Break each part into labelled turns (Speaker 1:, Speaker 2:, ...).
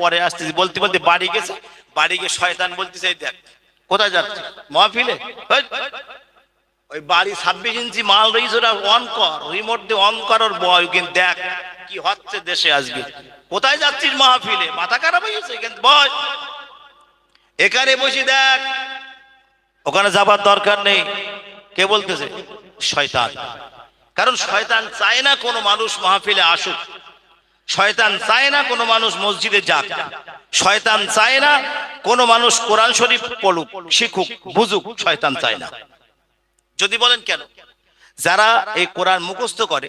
Speaker 1: পরে আসতেছি, বলতে বলতে বাড়ি গেছে, বাড়ি গিয়ে শয়তান বলতেছে দেখ, কোথায় যাচ্ছে মহাফিলে? ওই বাড়ি ছাব্বিশ ইঞ্চি মাল রয়েছে, ওটা অন কর রিমোট দিয়ে অন করার বয়, কিন্তু দেখ, কি হচ্ছে দেশে আজকে। কোথায় যাচ্ছিস মাহফিলে? মাথা খারাপ হয়ে গেছে, কিন্তু বয়, এখানে বসে দেখ, ওখানে যাবার দরকার নেই। কে বলতেছে? শয়তান। কারণ শয়তান চায় না কোনো মানুষ মাহফিলে আসুক। শয়তান চায় না কোনো মানুষ মসজিদে যাক। শয়তান চায় না কোনো মানুষ কোরআন শরীফ পড়ুক, শিখুক, বুঝুক, শয়তান চায় না। যদি বলেন কেন? যারা এই কোরআন মুখস্থ করে,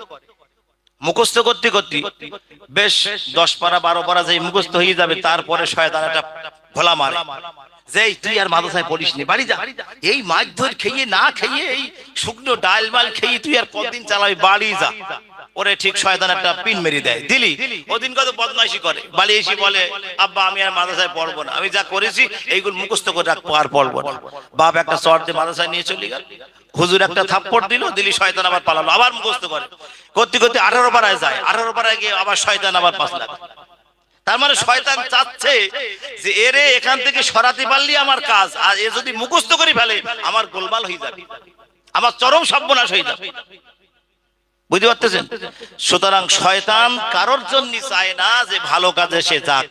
Speaker 1: মুখস্থ করতে করতে বেশ দশ পারা, বারো পারা যে মুখস্থ হয়ে যাবে, তারপরে শয়তান একটা ভোলা মারে। যে তুই আর মাদ্রাসায় পড়িস নি, বাড়ি যা। এই মাছ ধর, খেয়ে না খেয়ে এই শুকনো ডাল মাল খেয়ে তুই আর কতদিন চালাবি, বাড়ি যা। ওরে ঠিক শয়তান একটা পিন মেরে দেয়। দিলি? ওদিন কত বদমাইশি করে। বালি এসে বলে আব্বা আমি আর মাদ্রাসায় পড়ব না। আমি যা করেছি এইগুলো মুখস্থ করে রাখব আর পড়ব না। বাপ একটা শর্ট দিয়ে মাদ্রাসায় নিয়ে চলে গেল। হুজুর একটা থাপ্পড় দিল দিলি শয়তান আবার পালালো। আবার মুখস্থ করে। করতে করতে আঠারো পাড়ায় যায় আঠারো পাড়ায় গিয়ে আবার শয়তান আবার পাঁচ লাখ তার মানে শয়তান চাচ্ছে যে এরে এখান থেকে সরাতে পারলি আমার কাজ আর এ যদি মুখস্থ করে ফেলে আমার গোলমাল হয়ে যাবে। আমার চরম সর্বনাশ হয়ে যাবে। বুঝতে পারতেছেন? সুতরাং শয়তান কারোর জন্য চায় না যে ভালো কাজে সে যাক।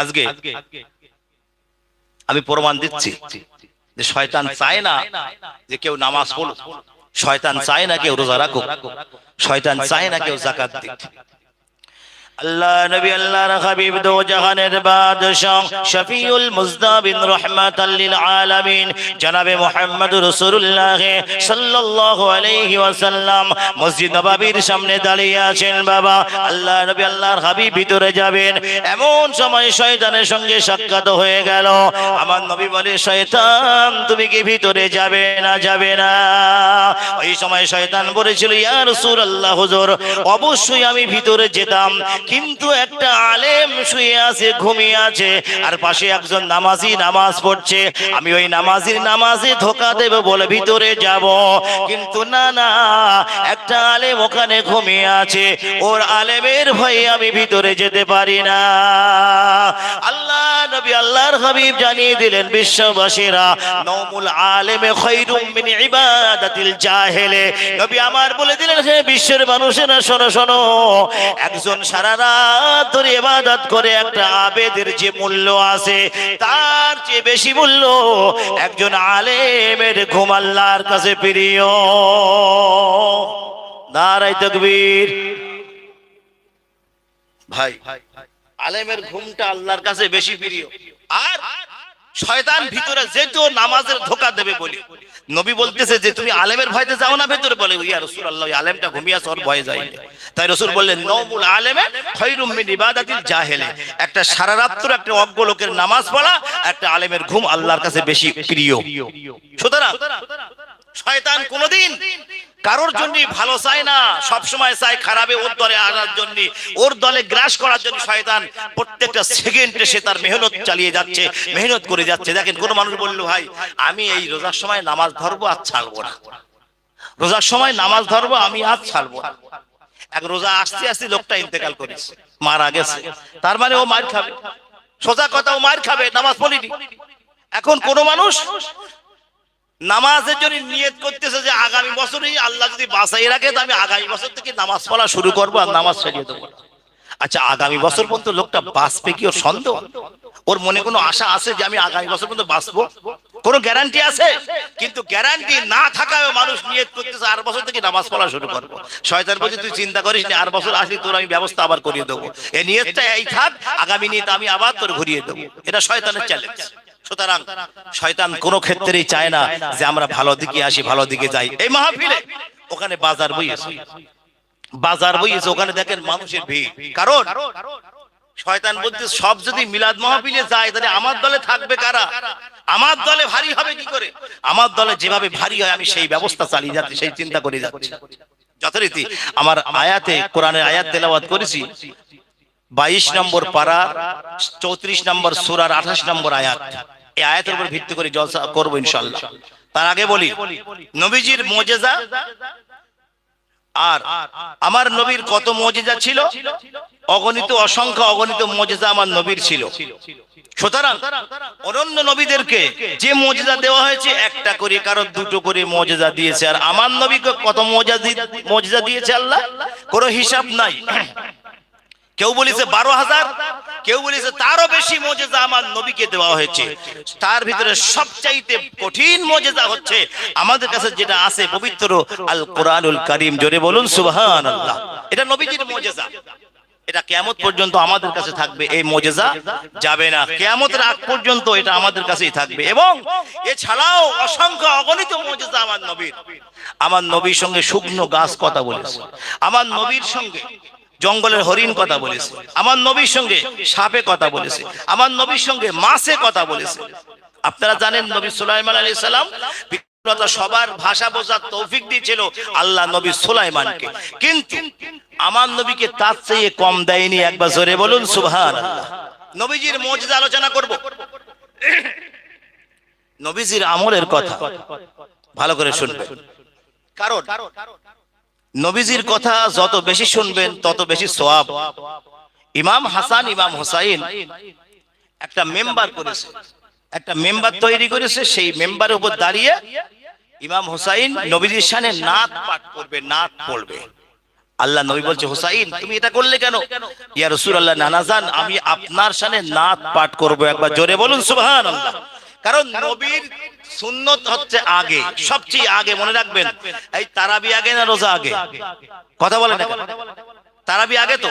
Speaker 1: আজকে আমি প্রমাণ দিচ্ছি যে শয়তান চায় না যে কেউ নামাজ পড়ুক। শয়তান চায় না কেউ রোজা রাখুক। শয়তান চায় না কেউ জাকাত দিক। আল্লাহ নবী আল্লাহর হাবিব দো জাহানের বাদশাহ শফিউল মুজদাবিন রাহমাতাল লিল আলামিন। জনাবে মুহাম্মদ রাসূলুল্লাহ সাল্লাল্লাহু আলাইহি ওয়াসাল্লাম। মসজিদ নববীর সামনে দাঁড়িয়ে আছেন বাবা। আল্লাহ নবী আল্লাহর হাবিব ভিতরে যাবেন। এমন সময় শয়তানের সঙ্গে সাক্ষাৎ হয়ে গেল। আমার নবী বলে, শয়তান, তুমি কি ভিতরে যাবে না যাবে না? ওই সময় শয়তান বলেছিল, ইয়া রাসূলুল্লাহ, হুজুর, অবশ্যই আমি ভিতরে যেতাম। কিন্তু একটা আলেম শুয়ে আছে, ঘুমিয়ে আছে, আর পাশে একজন নামাজি নামাজ পড়ছে। আমি ওই নামাজির নামাজে ধোকা দেব বলে ভিতরে যাব। কিন্তু না না, একটা আলেম ওখানে ঘুমিয়ে আছে। ওর আলেমের ভয়ে আমি ভিতরে যেতে পারি না। আল্লাহ নবী আল্লাহর হাবিব জানিয়ে দিলেন, বিশ্ববাসীরা নৌমুল আলেমে মিন ইবাদাতিল জাহেলে। নবী আমার বলে দিলেন বিশ্বের মানুষেরা, শোনো শোনো, একজন সারা রাত ধরে ইবাদত করে একটা আবেদের যে মূল্য আছে, তার চেয়ে বেশি মূল্য একজন আলেমের ঘুম আল্লাহর কাছে প্রিয়। নারাই তকবীর। ভাই আলেমের ঘুমটা আল্লাহর কাছে বেশি প্রিয়। আর শয়তান ভিতরে যেহেতু নামাজের ধোকা দেবে বলি। নবী বলতেছে যে, তুমি আলেমের ভয়তে যাও না ভেতরে। বলে ইয়া রাসূলুল্লাহ, ওই আলেমটা ঘুমিয়ে ওর ভয়ে যাই তাই রাসূল বললেন, নওমুল আলেমে খায়রুম মিন ইবাদাতিল জাহেলে। একটা সারা রাত্র একটা অজ্ঞ লোকের নামাজ পড়া, একটা আলেমের ঘুম আল্লাহর কাছে বেশি প্রিয়। সুতরাং, শয়তান কোনদিন কারোর জন্য ভালো চায় না সব সময় চায় খারাপে ওর দলে আনার জন্য ওর দলে গ্রাস করার জন্য শয়তান প্রত্যেকটা সেকেন্ডে সে তার মেহনত চালিয়ে যাচ্ছে মেহনত করে যাচ্ছে। দেখেন কোন মানুষ বলল ভাই আমি এই রোজার সময় নামাজ ধরবো আর ছাড়বো না। রোজার সময় নামাজ ধরবো আমি আর ছাড়বো না। এক রোজা আসতে আসতে লোকটা ইন্তেকাল করেছে মারা গেছে। তার মানে ও মার খাবে। সোজা কথা ও মার খাবে নামাজ পড়িনি। এখন কোন মানুষ নামাজের জন্য নিয়ত করতেছে যে আগামী বছরই আল্লাহ যদি বাঁচাই রাখে, তো আমি আগামী বছর থেকে নামাজ পড়া শুরু করব আর নামাজ ছেড়ে দেবো আচ্ছা আগামী বছর পর্যন্ত লোকটা বাঁচবে কি ওর সন্দেহ? ওর মনে কোনো আশা আছে যে আমি আগামী বছর পর্যন্ত বাঁচবো? কোনো গ্যারান্টি আছে? কিন্তু গ্যারান্টি না থাকায় মানুষ নিয়ত করতেছে আর বছর থেকে নামাজ পড়া শুরু করব। শয়তান বলছে, তুই চিন্তা করিস না, আর বছর আসলে তোর আমি ব্যবস্থা আবার করিয়ে দেবো। এই নিয়তটা এই থাক, আগামী নিয়ত আমি আবার তোর ঘুরিয়ে দেবো। এটা শয়তানের চ্যালেঞ্জ সুতরাং শয়তান কোনো ক্ষেত্রেই চায় না যে আমরা ভালো দিকে আসি, ভালো দিকে যাই। এই মাহফিলে ওখানে বাজার বইয়েছে বাজার বইয়েছে ওখানে দেখেন মানুষের ভিড়। কারণ শয়তান বলতে সব যদি মিলাদ মাহফিলে যায়, তাহলে আমার দলে থাকবে কারা? আমার দলে ভারী হবে কি করে? আমার দলে যেভাবে ভারী হয়, আমি সেই ব্যবস্থা চালিয়ে যাচ্ছি, সেই চিন্তা করে যাচ্ছি। যথারীতি আমার আয়াতে, কোরআনের আয়াত তেলাওয়াত করেছি। বাইশ নম্বর পারা, চৌত্রিশ নম্বর সুরার আঠাশ নম্বর আয়াত। এই আয়াতের উপর ভিত্তি করে জলসা করব ইনশাল্লাহ তার আগে বলি, নবীজির মোজেজা আর আমার নবীর কত মোজেজা ছিল? অগণিত, অসংখ্য অগণিত মজেজা আমার নবীর ছিল। সুতরাং অনন্য নবীদেরকে যে মজেজা দেওয়া হয়েছে, একটা করে কারও দুটো করে মজেজা দিয়েছে। আর আমার নবীকে কত মজা মজেজা দিয়েছে আল্লাহ? কোনো হিসাব নাই। কেউ বলেছে বারো হাজার কেউ বলেছে তারও বেশি মজেজা আমার নবীকে দেওয়া হয়েছে। তার ভিতরে সবচাইতে কঠিন মজেজা হচ্ছে আমাদের কাছে যেটা আছে পবিত্র আল কোরআনুল করিম। জোরে বলুন সুবহান আল্লাহ এটা নবীজির মজেজা। এটা কেমত পর্যন্ত আমাদের কাছে থাকবে। এই মজেজা যাবে না। কেমতের আগ পর্যন্ত এটা আমাদের কাছেই থাকবে। এবং এছাড়াও অসংখ্য অগণিত মজেজা আমার নবীর। আমার নবীর সঙ্গে শুকনো গাছ কথা বলেছে। আমার নবীর সঙ্গে জঙ্গলের হরিণ কথা বলেছে। আমার নবীর সঙ্গে সাপে কথা বলেছে। আমার নবীর সঙ্গে মাছে কথা বলেছে। আপনারা জানেন নবী সুলাইমান আলী সালাম সবার ভাষা বোঝার তৌফিক দিয়েছিল আল্লাহ নবী সুলাইমানকে। কিন্তু আমার নবীকে তার চেয়ে কম দেয়নি একবার জোরে বলুন আল্লাহ নবীজির মজদা আলোচনা করব। নবীজির আমলের কথা। ভালো করে শুনবেন। কারণ নবীজির কথা যত বেশি শুনবেন, তত বেশি সোয়াব ইমাম হাসান, ইমাম হোসাইন একটা মেম্বার করেছে। একটা মেম্বার তৈরি করেছে, সেই মেম্বারের উপর দাঁড়িয়ে ইমাম হোসাইন নবীজির সামনে নাত পাঠ করবে, নাত পড়বে। আল্লাহ নবী বলছে, হোসাইন, তুমি এটা করলে কেন? ইয়া রসুল আল্লাহ নানাজান আমি আপনার সামনে নাত পাঠ করব, একবার জোরে বলুন সুবহান আল্লাহ কারণ নবীর সুন্নত হচ্ছে আগে সবচেয়ে আগে মনে রাখবেন। এই তারাবি আগে না রোজা আগে? কথা বলেন না তারাবি আগে তো?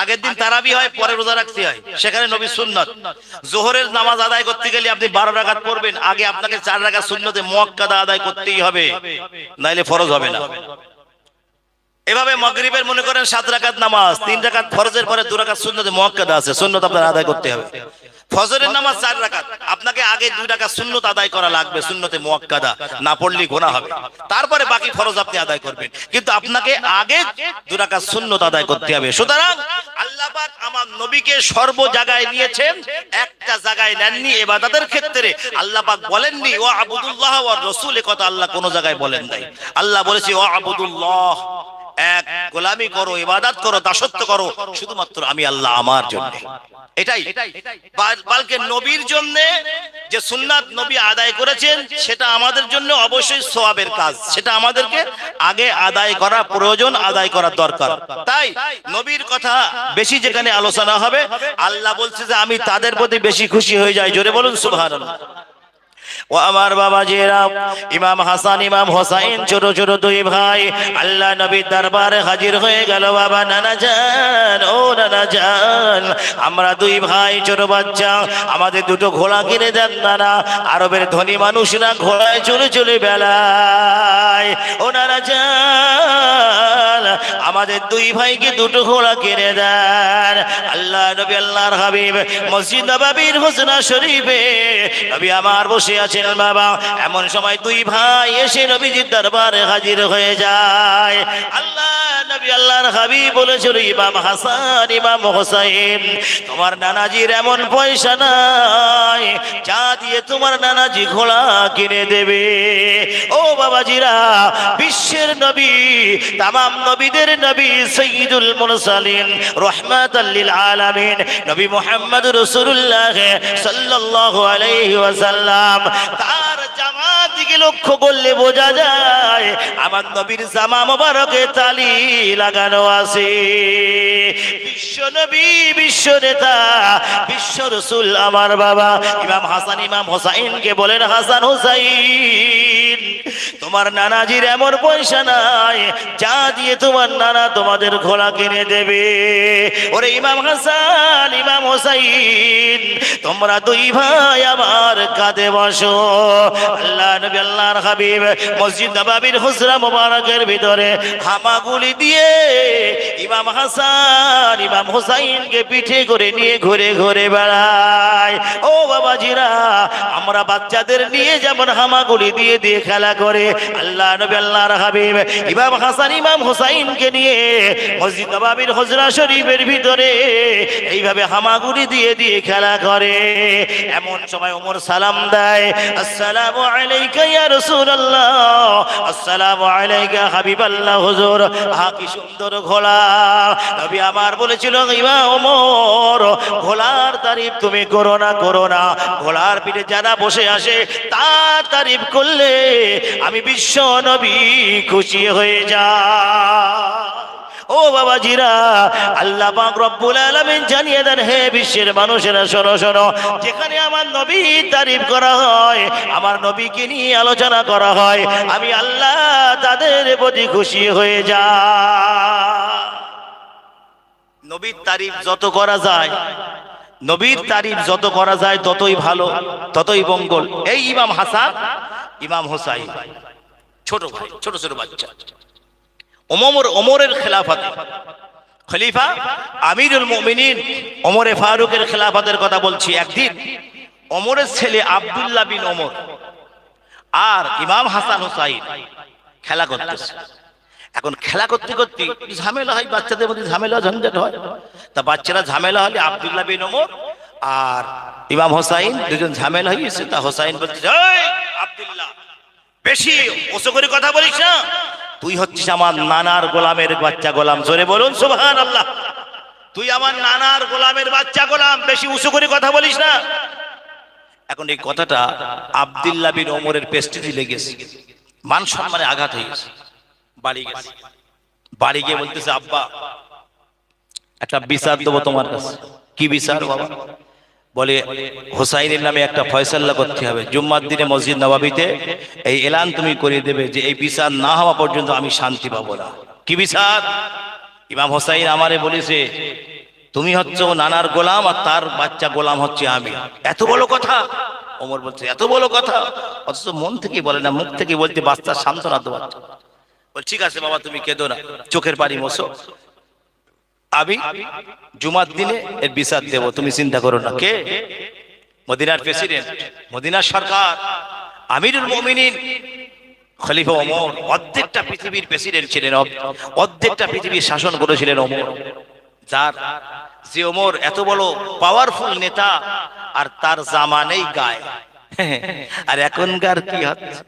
Speaker 1: আগের দিন তারাবি হয় পরে রোজা রাখতে হয়। সেখানে নবী সুন্নত। জোহরের নামাজ আদায় করতে গেলে আপনি বারো রাকাত পড়বেন। আগে আপনাকে চার রাকাত সুন্নতে মোয়াক্কাদা আদায় করতেই হবে। নাইলে ফরজ হবে না। এভাবে মগরিবের মনে করেন সাত রাকাত নামাজ তিন রাকাত ফরজের পরে দু রাকাত সুন্নতে মোয়াক্কাদা আছে। সুন্নত আপনার আদায় করতে হবে। ফজরের নামাজ চার রাকাত। আপনাকে আগে দুই রাকাত সুন্নত আদায় করা লাগবে সুন্নতে মোয়াক্কাদা। না পড়লে গোনা হবে। তারপরে বাকি ফরজ আপনি আদায় করবেন। কিন্তু আপনাকে আগে দু রাকাত সুন্নত আদায় করতে হবে। সুতরাং আমার নবীকে সর্ব জায়গায় নিয়েছেন একটা জায়গায় নেননি এবাদাতের ক্ষেত্রে। আল্লাপাক বলেননি ও আবুদুল্লাহ ওয়া রাসূল কথা আল্লাহ কোনো জায়গায় বলেন নাই। আল্লাহ বলেছে ও আবুদুল্লাহ এক গোলামি করো ইবাদত করো দাসত্ব করো। শুধুমাত্র আমি আল্লাহ আমার জন্য। এটাই। বালকে নবীর জন্য যে সুন্নাত নবী আদায় করেছেন সেটা আমাদের জন্য অবশ্যই সোয়াবের কাজ। সেটা আমাদেরকে আগে আদায় করা প্রয়োজন আদায় করা দরকার। তাই নবীর কথা বেশি যেখানে আলোচনা হবে আল্লাহ বলছে যে আমি তাদের প্রতি বেশি খুশি হয়ে যাই। জোরে বলুন সুবহানাল্লাহ। ও আমার বাবা জেরা ইমাম হাসান, ইমাম হোসাইন, ছোট ছোট দুই ভাই, আল্লাহ নবীর দরবারে হাজির হয়ে গেল, বাবা, নানা যান ও নানা যান আমরা দুই ভাই, ছোট বাচ্চা, আমাদের দুটো ঘোড়া কিনে দেন নানা, আরবের ধনী মানুষরা ঘোড়ায় চলে চলে বেলায় ও নানা যান আমাদের দুই ভাইকে দুটো ঘোড়া কিনে দেন। আল্লাহ নবী, আল্লাহর হাবিব মসজিদ নবাবির হোসনা শরীফে নবী আমার বসে আছেন, বাবা। এমন সময় দুই ভাই এসে নবীজির দরবারে হাজির হয়ে যায়। আল্লাহ নবী, আল্লাহর হোসাইন, তোমার নানাজির এমন পয়সা নাই দিয়ে তোমার নানাজি ঘোড়া কিনে দেবে। ও বাবাজিরা, বিশ্বের নবী, তামাম নবীদের নবী সঈদুল মুরসালিন রহমাতাল্লিল আলামিন, নবী মুহাম্মদ রাসূলুল্লাহ সাল্লাল্লাহু আলাইহি ওয়াসাল্লাম, তার জামা দিকে লক্ষ্য করলে বোঝা যায়, আমার নবীর জামা মোবারকে তালি লাগানো আছে। বিশ্ব নবী, বিশ্ব নেতা, বিশ্ব রসুল আমার বাবা। ইমাম হাসান, ইমাম বলেন, হাসান তোমার নানাজির এমন পয়সা নাই, যা দিয়ে তোমার নানা তোমাদের ঘোড়া কিনে দেবে। ওরে ইমাম হাসান, ইমাম হোসাইন, তোমরা দুই ভাই আমার কাঁধে বসো। আল্লাহ নবী, আল্লাহর হাবিব, মসজিদ নবাবির হুজরা মোবারকের ভিতরে হামাগুলি দিয়ে ইমাম হাসান ইমাম হোসাইনকে পিঠে করে নিয়ে ঘুরে ঘুরে বেড়ায়। ও বাবাজিরা, আমরা বাচ্চাদের নিয়ে যেমন হামাগুলি দিয়ে দিয়ে খেলা করে, আল্লাহ নবী, আল্লাহর হাবিব, ইমাম হাসান, ইমাম হোসাইনকে নিয়ে মসজিদ নবাবির হজরা শরীফের ভিতরে এইভাবে হামাগুড়ি দিয়ে দিয়ে খেলা করে। এমন সময় ওমর সালাম দেয়, আসসালামু আলাইকা ইয়া রাসূলুল্লাহ, আসসালামু আলাইকা হাবিবাল্লাহ হুজুর, আহা কি সুন্দর ঘোড়া। নবী আমার বলেছিল, ইমা ওমর ঘোড়ার তারিফ তুমি করো না করো না। ঘোড়ার পিঠে যারা বসে আসে, তার তারিফ করলে আমি বিশ্ব নবী খুশি হয়ে যা ও বাবা জিরা আল্লাহ জানিয়ে দেন, হে বিশ্বের মানুষেরা, শোনো শোনো, যেখানে আমার নবী তারিফ করা হয়, আমার নবীকে নিয়ে আলোচনা করা হয়, আমি আল্লাহ তাদের প্রতি খুশি হয়ে যা নবীর তারিফ যত করা যায়, নবীর তারিফ যত করা যায় ততই ভালো, ততই মঙ্গল। এই ইমাম হাসান, ইমাম হোসাইন, ছোট ভাই, ছোট ছোট বাচ্চা। ওমর, ওমরের খেলাফতে। খলিফা আমিরুল মুমিনিন ওমরে ফারুকের খেলাফতের কথা বলছি একদিন। ওমরের ছেলে আব্দুল্লাহ বিন ওমর আর ইমাম হাসান হুসাইন খেলা করতেছে। এখন খেলা করতে করতে ঝামেলা হয় বাচ্চাদের মধ্যে ঝামেলা ঝঞ্ঝাট হয়। তা বাচ্চারা ঝামেলা হলে আব্দুল্লাহ বিন ওমর আর ইমাম হোসাইন দুজন ঝামেলা হয়ে হয়েছে তা হোসাইন বলছে "এই, আব্দুল্লাহ বেশি ওসো করে কথা বলিস না। তুই হচ্ছিস আমার নানার গোলামের বাচ্চা গোলাম। জোরে বলুন সুবহান আল্লাহ তুই আমার নানার গোলামের বাচ্চা গোলাম বেশি উঁচু করে কথা বলিস না। এখন এই কথাটা আব্দুল্লাহ বিন ওমরের পেস্টিজি লেগেছে। মান সম্মানে আঘাত হয়ে গেছে। বাড়ি গেছে। বাড়ি গিয়ে বলতেছে, আব্বা, একটা বিচার দেবো তোমার কাছে। কি বিচার বাবা? বলে নামে একটা ফয়সাল্লা করতে হবে। জুম্মার দিনে মসজিদ নবাবিতে এই এলান তুমি করে দেবে যে এই বিচার না হওয়া পর্যন্ত আমি শান্তি পাবো না। কি বিচার? ইমাম হোসাইন আমারে বলেছে, তুমি হচ্ছে নানার গোলাম আর তার বাচ্চা গোলাম হচ্ছে আমি। এত বড় কথা? ওমর বলছে, এত বড় কথা? অথচ মন থেকে বলে না, মুখ থেকে বলতে বাচ্চার সান্ত্বনা বাচ্চা বল, ঠিক আছে বাবা, তুমি কেঁদো না, চোখের পানি মোছো। আমি জুমার দিনে এর বিচার দেব, তুমি চিন্তা করো না। কে? মদিনার প্রেসিডেন্ট, মদিনার সরকার, আমিরুল মুমিনিন, খলিফা ওমর, অর্ধেকটা পৃথিবীর প্রেসিডেন্ট ছিলেন অর্ধেকটা পৃথিবীর শাসন করেছিলেন ওমর। যার, যে ওমর এত বড় পাওয়ারফুল নেতা, আর তার জামা নেই গায়ে আর এখনকার কি হচ্ছে?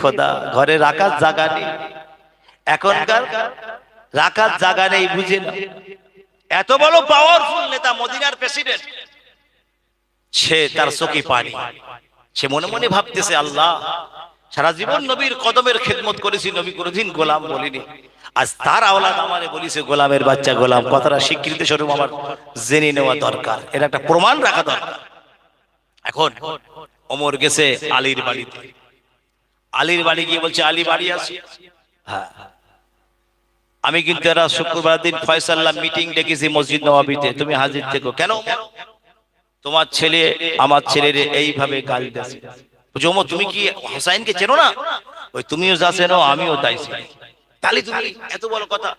Speaker 1: খোদা, ঘরে রাখার জায়গা নেই। এখনকার রাখার জায়গা নেই, বুঝে না এত বড় পাওয়ারফুল নেতা মদিনার প্রেসিডেন্ট সে তার চোখে পানি। সে মনে মনে ভাবতেছে, আল্লাহ, সারা জীবন নবীর কদমের খেদমত করেছি, নবী কোনোদিন গোলাম বলিনি। আজ তার আওলাদ আমারে বলিছে, গোলামের বাচ্চা গোলাম। কথাটা স্বীকৃতি স্বরূপ আমার জেনে নেওয়া দরকার। এটা একটা প্রমাণ রাখা দরকার। এখন অমর গেছে আলীর বাড়িতে। আলীর বাড়ি গিয়ে বলছে আলী বাড়ি আসি হ্যাঁ। আমি কিন্তু এরা শুক্রবার দিন ফয়সাল্লাহ মিটিং ডেকেছি মসজিদ নবাবিতে। তুমি হাজির থেকো। কেন? তোমার ছেলে আমার ছেলের এইভাবে গালি দিয়েছে। বলছে, তুমি কি হোসাইনকে চেনো না? ওই তুমিও যা চেনো আমিও তাই। তাহলে তুমি এত বড় কথা।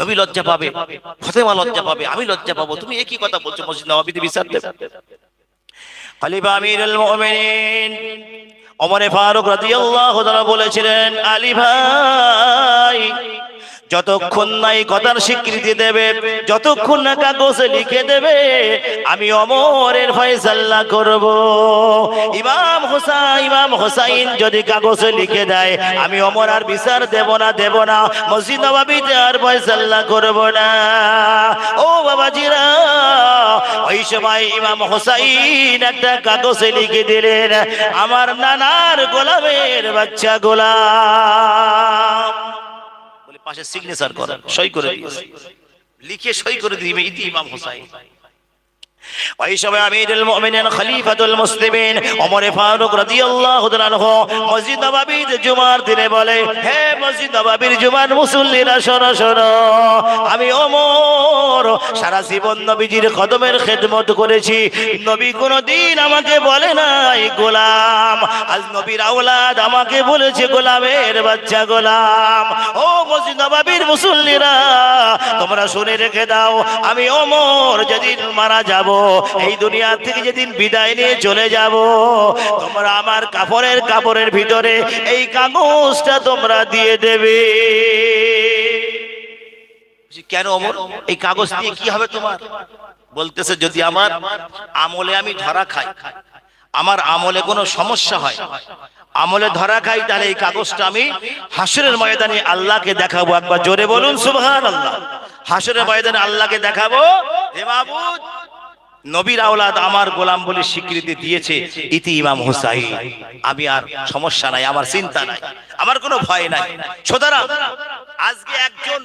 Speaker 1: নবী লজ্জা পাবে ফতেমা লজ্জা পাবে আমি লজ্জা পাবো। তুমি একই কথা বলছো মসজিদ নবাবিতে বিচার দেবে। খলিফা আমিরুল মুমিনিন ওমরে ফারুক রাদিয়াল্লাহু তাআলা বলেছিলেন আলী ভাই যতক্ষণ না এই কথার স্বীকৃতি দেবে, যতক্ষণ না কাগজে লিখে দেবে, আমি অমরের ফয়সাল্লা করব। ইমাম হোসাইন ইমাম হোসাইন যদি কাগজে লিখে দেয়, আমি অমর আর বিচার দেব না দেব না। মসজিদ নবাবিতে আর ফয়সাল্লা করব না। ও বাবাজিরা, ওই সময় ইমাম হোসাইন একটা কাগজে লিখে দিলেন, আমার নানার গোলামের বাচ্চা বলে পাশে সিগনেচার করেন সই করে লিখে সই করে দিবে ইতি ইমাম হোসাইন। সারা জীবন নবীজির কদমের করেছি। নবী কোনদিন আমাকে বলে নাই, গোলাম, আজ নবীর আওলাদ আমাকে বলেছে, গোলামের বাচ্চা গোলাম। ও মসজিদ মুসল্লিরা, তোমরা শুনে রেখে দাও, আমি ওমর যেদিন মারা যাব, এই দুনিয়া থেকে যেদিন বিদায় নিয়ে চলে যাব, তোমরা আমার কাপড়ের কাপড়ের ভিতরে এই কাগজটা তোমরা দিয়ে দেবে। কেন অমর এই কাগজ দিয়ে কি হবে তোমার? বলতেছে, যদি আমার আমলে আমি ধরা খাই আমার আমলে কোনো সমস্যা হয়। আমলে ধরা খাই, তাহলে এই কাগজটা আমি হাসরের ময়দানে আল্লাহকে দেখাবো। একবার জোরে বলুন সুবহান আল্লাহ হাসরের ময়দানে আল্লাহকে দেখাবো। হে মাবুদ, নবীর আওলাদ আমার গোলাম বলে স্বীকৃতি দিয়েছে ইতি ইমাম হুসাইন। আমি আর সমস্যা নাই, আমার চিন্তা নাই, আমার কোনো ভয় নাই। সুতরাং আজকে একজন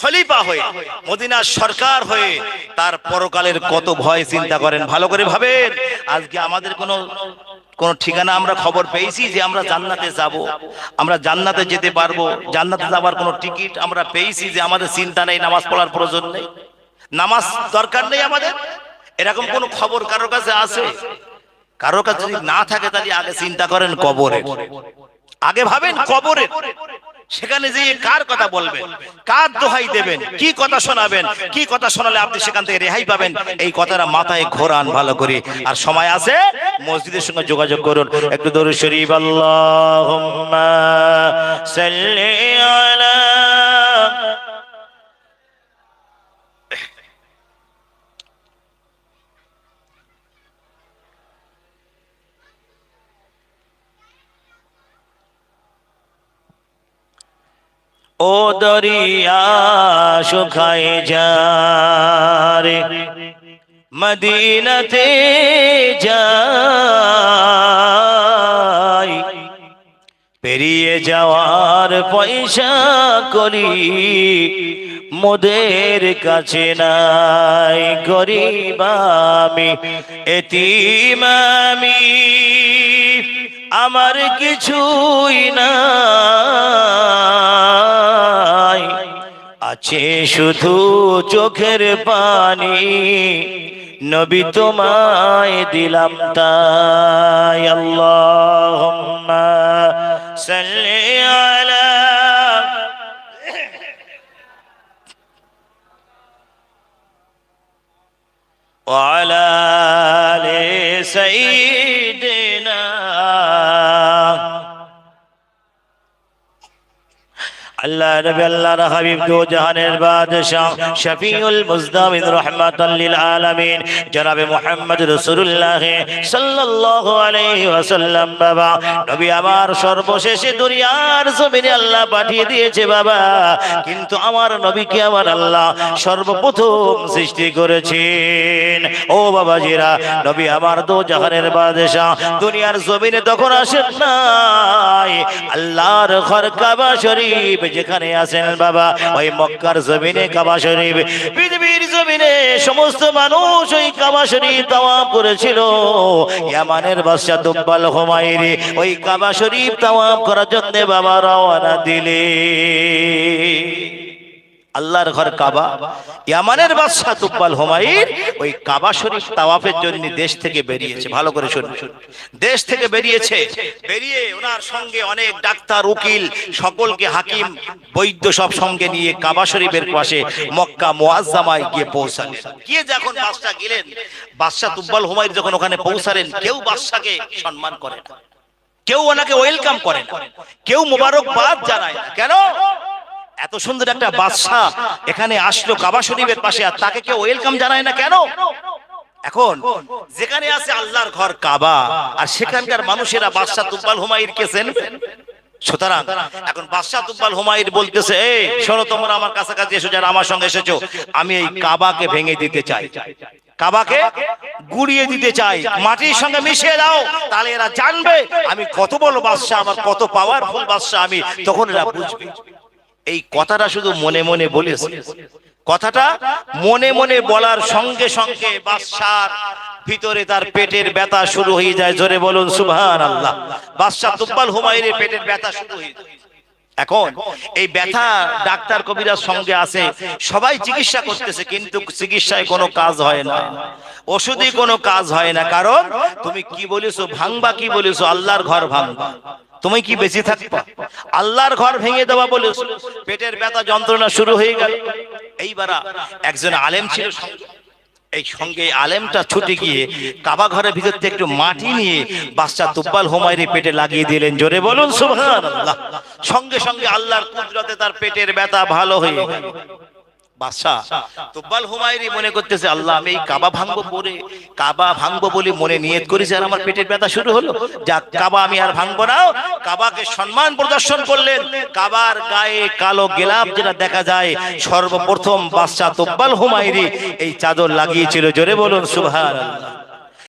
Speaker 1: খলিফা হয়ে, মদিনার সরকার হয়ে, তার পরকালের কত ভয় চিন্তা করেন, ভালো করে ভাবেন। আজকে আমাদের কোনো, কোন ঠিকানা আমরা খবর পেয়েছি যে আমরা জান্নাতে যাব। আমরা জান্নাতে যেতে পারব। জান্নাতে যাবার কোনো টিকিট আমরা পেয়েছি যে আমাদের চিন্তা নেই, নামাজ পড়ার প্রয়োজন নেই। নামাজ দরকার নেই আমাদের। এরকম কোন খবর কারোর কাছে আছে? কারোর কাছে যদি না থাকে তাহলে আগে চিন্তা করেন কবরে আগে ভাবেন কবরে সেখানে যে কার কথা বলবেন? কার দোহাই দেবেন? কি কথা শোনাবেন? কি কথা শোনালে আপনি সেখান থেকে রেহাই পাবেন? এই কথাটা মাথায় ঘোরান ভালো করে। আর সময় আছে? মসজিদের সঙ্গে যোগাযোগ করুন। একটু ধরুন শরীফ আল্লাহ সাল্লি আলা ও দরিয়া শুকায় যারে, মদিনাতে যাই পেরিয়ে যাওয়ার পয়সা করি, মোদের কাছে নাই গরিব আমি এতিমামি আমার কিছুই নাই আছে শুধু চোখের পানি নবী তোমায় দিলাম তাই আল্লাহুম্মা সাল্লি আলা وعلى آل سيدنا আল্লাহ, নবী আল্লাহর হাবিব দো জাহানের শফিউল মুজদামিন রাহমাতাল লিল আলামিন। জনাব মুহাম্মদ রাসূলুল্লাহ সাল্লাল্লাহু আলাইহি ওয়াসাল্লাম, বাবা। নবী আমার সর্বশেষে দুনিয়ার জমিনে আল্লাহ পাঠিয়ে দিয়েছে, বাবা। কিন্তু আমার নবীকে আমার আল্লাহ সর্বপ্রথম সৃষ্টি করেছেন। ও নবী আমার দো জাহানের দুনিয়ার জমিনে তখন আসেন নাই। আল্লাহর ঘর কাবা শরীফ যেখানে আছেন বাবা, ওই মক্কার জমিনে কাবা শরীফ। পৃথিবীর জমিনে সমস্ত মানুষ ওই কাবা শরীফ তাওয়াফ করেছিল। ইয়ামানের বাদশা দুব্বাল হুমায়ুনি ওই কাবা শরীফ তাওয়াফ করার জন্য বাবা রওনা দিলে আল্লাহর ঘর কাবা। ইয়ামানের বাদশা তুব্বাল হুমায়ুন ওই কাবা শরীফ তাওয়াফের জন্য দেশ থেকে বেরিয়েছে। ভালো করে শুনুন। দেশ থেকে বেরিয়েছে। বেরিয়ে ওনার সঙ্গে অনেক ডাক্তার, উকিল, সকলকে হাকিম, বৈদ্য সব সঙ্গে নিয়ে কাবা শরীফের পাশে মক্কা মুআজ্জামায় গিয়ে পৌঁছালেন। গিয়ে যখন বাদশা গেলেন বাদশা তুব্বাল হুমায়ুন যখন ওখানে পৌঁছালেন, কেউ বাদশাকে সম্মান করে না। কেউ ওনাকে ওয়েলকাম করে না। কেউ মোবারকবাদ জানায় না। কেন? এত সুন্দর একটা বাদশাহ এখানে আসলো কাবা শরীফের পাশে আর তাকে কেউ ওয়েলকাম জানায় না কেন? এখন যেখানে আছে আল্লাহর ঘর কাবা, আর সেখানকার মানুষেরা বাদশাহ তুব্বাল হুমায়ুর কে চেনবেন সুতরাং এখন বাদশাহ তুব্বাল হুমায়ুর বলতেছে, এই, শোনো তোমরা আমার কাছাকাছি এসো যারা আমার সঙ্গে এসেছ, আমি এই কাবাকে ভেঙে দিতে চাই। কাবাকে গুড়িয়ে দিতে চাই, মাটির সঙ্গে মিশিয়ে দাও, তাহলে এরা জানবে আমি কত বড় বাদশাহ, আমার কত পাওয়ারফুল বাদশাহ আমি, তখন এরা বুঝবে। এই কথাটা শুধু মনে মনে বলেছে। কথাটা মনে মনে বলার সঙ্গে সঙ্গে বাদশার ভিতরে তার পেটের ব্যথা শুরু হয়ে যায়। জোরে বলুন সুবহান আল্লাহ বাদশাহ তুব্বাল হুমায়ুনের পেটের ব্যথা শুরু হয়ে যায়। এখন এই ব্যথা ডাক্তার কবিরার সঙ্গে আছে। সবাই চিকিৎসা করতেছে, কিন্তু চিকিৎসায় কোনো কাজ হয় না। ওষুধে কোনো কাজ হয় না। কারণ তুমি কি বলেছ? ভাঙবা কি বলেছ? আল্লাহর ঘর ভাঙবা। তুমি কি বেঁচে থাকবা? আল্লাহর ঘর ভেঙে দেওয়া বলেছ পেটের ব্যথা যন্ত্রণা শুরু হয়ে গেল। এইবার একজন আলেম ছিল এই সঙ্গে আলেমটা ছুটে গিয়ে কাবা ঘরের ভিতর থেকে একটু মাটি নিয়ে বাচ্চা তুব্বাল হোমায়রি পেটে লাগিয়ে দিলেন। জোরে বলুন, সুবহানাল্লাহ। সঙ্গে সঙ্গে আল্লাহর কুদরতে তার পেটের ব্যথা ভালো হয়ে গেল। বাদশাহ তুব্বাল হুমায়ুনি মনে করতেছে আল্লাহ আমি এই কাবা ভাঙবো পরে কাবা ভাঙবো বলে মনে নিয়ত করেছে আর আমার পেটের ব্যথা শুরু হলো। যাক কাবা আমি আর ভাঙবো না। কাবাকে সম্মান প্রদর্শন করলেন। কাবার গায়ে কালো গেলাপ যেটা দেখা যায় সর্বপ্রথম বাদশাহ তুব্বাল হুমায়ুনি এই চাদর লাগিয়েছিল। জোরে বলুন সুবহানাল্লাহ।